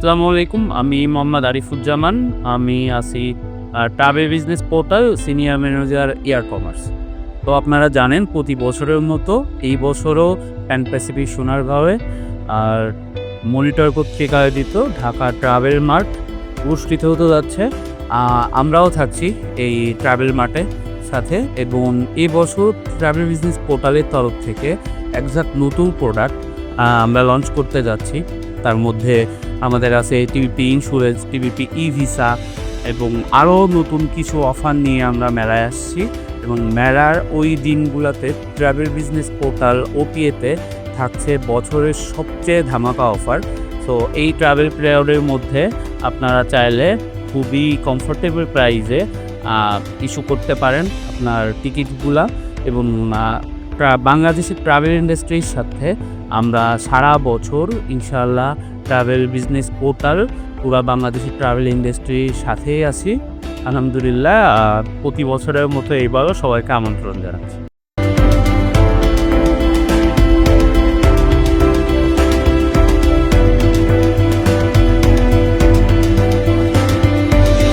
আসসালামু আলাইকুম, আমি মোহাম্মদ আরিফুজ্জামান, আমি আছি travel business portal senior manager air commerce. তো আপনারা জানেন প্রতি বছরের মতো এই বছরও প্যান প্যাসিফিক সোনারগাঁওয়ে আর মনিটর কর্তৃক আয়োজিত ঢাকা ট্রাভেল মার্ট অনুষ্ঠিত হতে যাচ্ছে। আমরাও থাকছি এই ট্রাভেল মার্টে সাথে এবং এই বছর ট্রাভেল বিজনেস পোর্টালের তরফ থেকে একজাক্ট নতুন প্রোডাক্ট আমরা লঞ্চ করতে যাচ্ছি। তার মধ্যে আমাদের আছে টিভিপি ইন্স্যুরেন্স টিভিপি ই ভিসা এবং আরও নতুন কিছু অফার নিয়ে আমরা মেলায় আসছি এবং মেলার ওই দিনগুলোতে ট্রাভেল বিজনেস পোর্টাল ওপিএতে থাকছে বছরের সবচেয়ে ধামাকা অফার তো এই ট্রাভেল পিরিয়ডের মধ্যে আপনারা চাইলে খুবই কমফোর্টেবল প্রাইসে ইস্যু করতে পারেন আপনার টিকিটগুলা এবং বাংলাদেশের ট্রাভেল ইন্ডাস্ট্রির সাথে আমরা সারা বছর ইনশাল্লাহ ট্রাভেল বিজনেস পোর্টাল পুরা বাংলাদেশের ট্রাভেল ইন্ডাস্ট্রির সাথেই আছি। আলহামদুলিল্লাহ প্রতি বছরের মতো এইবারও সবাইকে আমন্ত্রণ জানাচ্ছি।